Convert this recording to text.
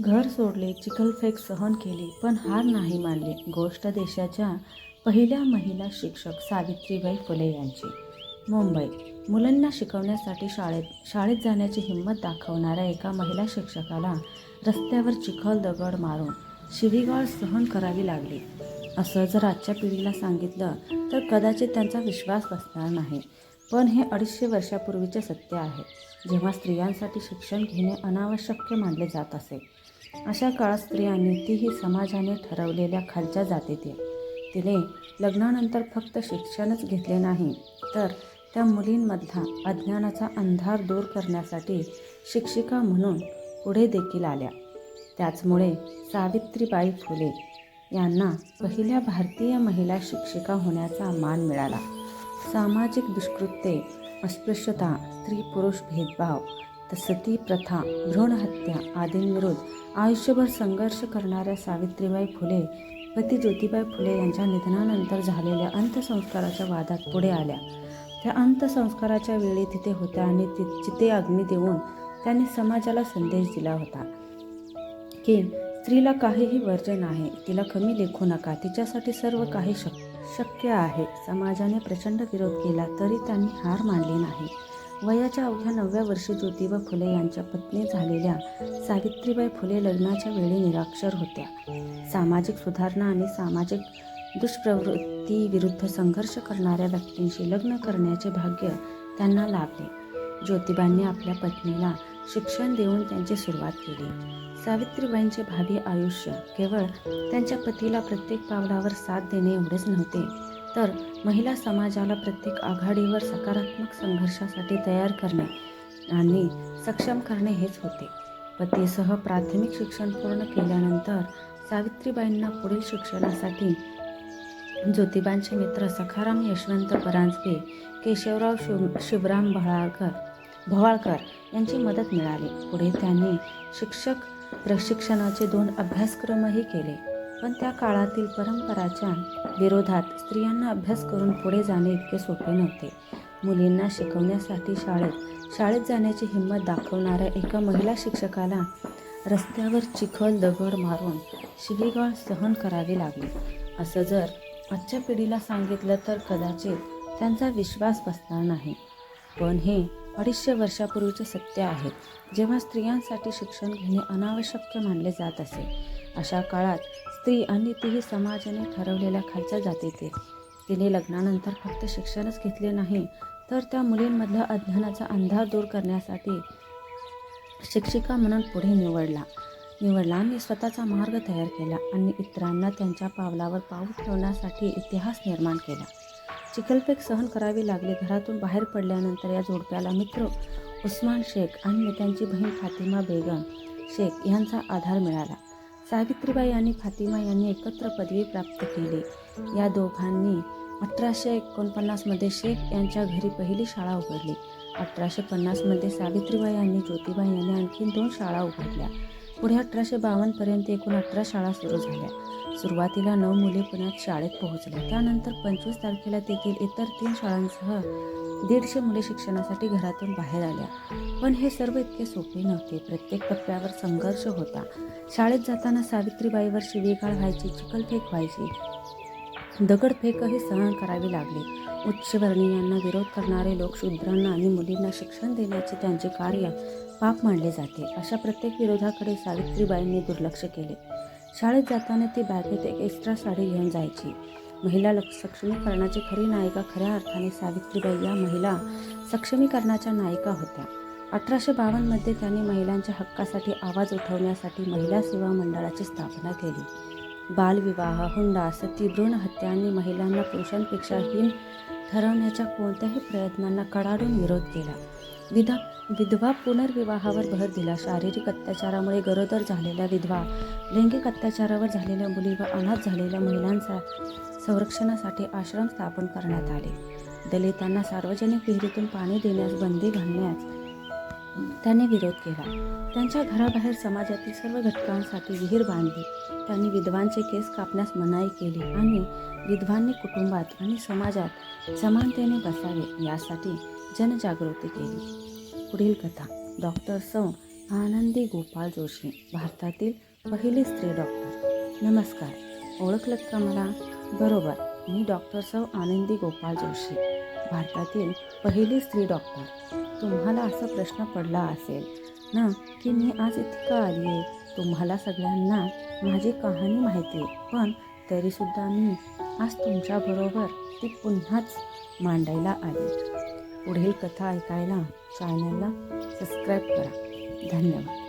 घर सोडले चिखलफेक सहन केली पण हार नाही मानली. गोष्ट देशाच्या पहिल्या महिला शिक्षक सावित्रीबाई फुले यांची. मुंबई. मुलांना शिकवण्यासाठी शाळेत शाळेत जाण्याची हिंमत दाखवणाऱ्या एका महिला शिक्षकाला रस्त्यावर चिखल दगड मारून शिवीगाळ सहन करावी लागली. असं जर आजच्या पिढीला सांगितलं तर कदाचित त्यांचा विश्वास बसणार नाही. पण हे अडीचशे वर्षापूर्वीचे सत्य आहे. जेव्हा स्त्रियांसाठी शिक्षण घेणे अनावश्यक मानले जात असे अशा काळात स्त्रियांनी तीही समाजाने ठरवलेल्या खालच्या जातीतील. तिने लग्नानंतर फक्त शिक्षणच घेतले नाही तर त्या मुलींमधला अज्ञानाचा अंधार दूर करण्यासाठी शिक्षिका म्हणून पुढे देखील आल्या. त्याचमुळे सावित्रीबाई फुले यांना पहिल्या भारतीय महिला शिक्षिका होण्याचा मान मिळाला. सामाजिक दुष्कृत्ये अस्पृश्यता स्त्री पुरुष भेदभाव तर सती प्रथा भ्रूणहत्या आदींविरुद्ध आयुष्यभर संघर्ष करणाऱ्या सावित्रीबाई फुले पती ज्योतिबाई फुले यांच्या निधनानंतर झालेल्या अंत्यसंस्काराच्या वादात पुढे आल्या. त्या अंत्यसंस्काराच्या वेळी तिथे होत्या आणि ति चिते अग्नी देऊन त्यांनी समाजाला संदेश दिला होता की स्त्रीला काहीही वर्जन आहे तिला कमी लेखू नका तिच्यासाठी सर्व काही शक शक्य आहे. समाजाने प्रचंड विरोध केला तरी त्यांनी हार मानली नाही. वयाच्या अवघ्या नवव्या वर्षी ज्योतिबा फुले यांच्या पत्नी झालेल्या सावित्रीबाई फुले लग्नाच्या वेळी निराक्षर होत्या. सामाजिक सुधारणा आणि सामाजिक दुष्प्रवृत्तीविरुद्ध संघर्ष करणाऱ्या व्यक्तींशी लग्न करण्याचे भाग्य त्यांना लाभले. ज्योतिबांनी आपल्या पत्नीला शिक्षण देऊन त्यांची सुरुवात केली. सावित्रीबाईंचे भावी आयुष्य केवळ त्यांच्या पतीला प्रत्येक पावलावर साथ देणे एवढेच नव्हते. तर महिला समाजाला प्रत्येक आघाडीवर सकारात्मक संघर्षासाठी तयार करणे आणि सक्षम करणे हेच होते. पतीसह प्राथमिक शिक्षण पूर्ण केल्यानंतर सावित्रीबाईंना पुढील शिक्षणासाठी ज्योतिबांचे मित्र सखाराम यशवंत परांजपे केशवराव शिव शिवराम भळाळकर भवाळकर यांची मदत मिळाली. पुढे त्यांनी शिक्षक प्रशिक्षणाचे दोन अभ्यासक्रमही केले. पण त्या काळातील परंपराच्या विरोधात स्त्रियांना अभ्यास करून पुढे जाणे इतके सोपे नव्हते. मुलींना शिकवण्यासाठी शाळेत शाळेत जाण्याची हिंमत दाखवणाऱ्या एका महिला शिक्षकाला रस्त्यावर चिखल दगड मारून शिवीगाळ सहन करावी लागली. असं जर आजच्या पिढीला सांगितलं तर कदाचित त्यांचा विश्वास बसणार नाही. पण हे अडीचशे वर्षापूर्वीचे सत्य आहे. जेव्हा स्त्रियांसाठी शिक्षण घेणे अनावश्यक मानले जात असे अशा काळात स्त्री आणि तीही समाजाने ठरवलेल्या खालच्या जातीतील तिने लग्नानंतर फक्त शिक्षणच घेतले नाही तर त्या मुलींमधल्या अज्ञानाचा अंधार दूर करण्यासाठी शिक्षिका म्हणून पुढे निवडला. निवडला आणि स्वतःचा मार्ग तयार केला आणि इतरांना त्यांच्या पावलावर पाऊल ठेवण्यासाठी इतिहास निर्माण केला. चिखलपेक सहन करावी लागली. घरातून बाहेर पडल्यानंतर या जोडप्याला मित्र उस्मान शेख आणि त्यांची बहीण फातिमा बेगम शेख यांचा आधार मिळाला. सावित्रीबाई आणि फातिमा यांनी एकत्र पदवी प्राप्त केली. या दोघांनी अठराशे एकोणपन्नासमध्ये शेख यांच्या घरी पहिली शाळा उघडली. अठराशे पन्नासमध्ये सावित्रीबाई आणि ज्योतिबाई यांनी आणखी दोन शाळा उघडल्या. पुढे अठराशे बावन्नपर्यंत एकूण अठरा शाळा सुरू झाल्या. सुरुवातीला नऊ मुले पुण्यात शाळेत पोहोचल्या. त्यानंतर पंचवीस तारखेला तेथील इतर तीन शाळांसह दीडशे मुले शिक्षणासाठी घरातून बाहेर आल्या. पण हे सर्व इतके सोपे नव्हते. प्रत्येक टप्प्यावर संघर्ष होता. शाळेत जाताना सावित्रीबाईवर शिवीगाळ व्हायची चिखलफेक व्हायची. दगडफेकही सहन करावी लागली. उच्चवर्णीयांना विरोध करणारे लोक शूद्रांना आणि मुलींना शिक्षण देण्याचे त्यांचे कार्य पाप मानले जाते. अशा प्रत्येक विरोधाकडे सावित्रीबाईंनी दुर्लक्ष केले. शाळेत जाताना ती बॅगेत एक एक्स्ट्रा साडी घेऊन जायची. महिला लक्ष सक्षमीकरणाची खरी नायिका खऱ्या अर्थाने सावित्रीबाई या महिला सक्षमीकरणाच्या नायिका होत्या. अठराशे बावन्नमध्ये त्यांनी महिलांच्या हक्कासाठी आवाज उठवण्यासाठी महिला सेवा मंडळाची स्थापना केली. बालविवाह हुंडा सती भ्रूण हत्या आणि महिलांना पुरुषांपेक्षा हीन ठरवण्याच्या कोणत्याही प्रयत्नांना कडाडून विरोध केला. विधा विधवा पुनर्विवाहावर भर दिला. शारीरिक अत्याचारामुळे गरोदर झालेल्या विधवा लैंगिक अत्याचारावर झालेल्या मुली व अनाथ झालेल्या महिलांचा संरक्षणासाठी आश्रम स्थापन करण्यात आले. दलितांना सार्वजनिक विहिरीतून पाणी देण्यास बंदी घालण्यास त्यांनी विरोध केला. त्यांच्या घराबाहेर समाजातील सर्व घटकांसाठी विहीर बांधली. त्यांनी विधवांचे केस कापण्यास मनाई केली आणि विधवांनी कुटुंबात आणि समाजात समानतेने बसावे यासाठी जनजागृती केली. पुढील कथा डॉक्टर सौ. आनंदी गोपाळ जोशी भारतातील पहिली स्त्री डॉक्टर. नमस्कार. ओळखलं का मला? बरोबर. मी डॉक्टर सौ. आनंदी गोपाळ जोशी. भारतातील पहिली स्त्री डॉक्टर तुम्हाला असा प्रश्न पडला असेल ना की मी आज इथे का आली आहे तुम्हाला सगळ्यांना माझी कहाणी माहिती आहे पण तरीसुद्धा मी आज तुमच्याबरोबर ती पुन्हाच मांडायला आली. पुढील कथा ऐकायला चॅनलला सबस्क्राईब करा. धन्यवाद.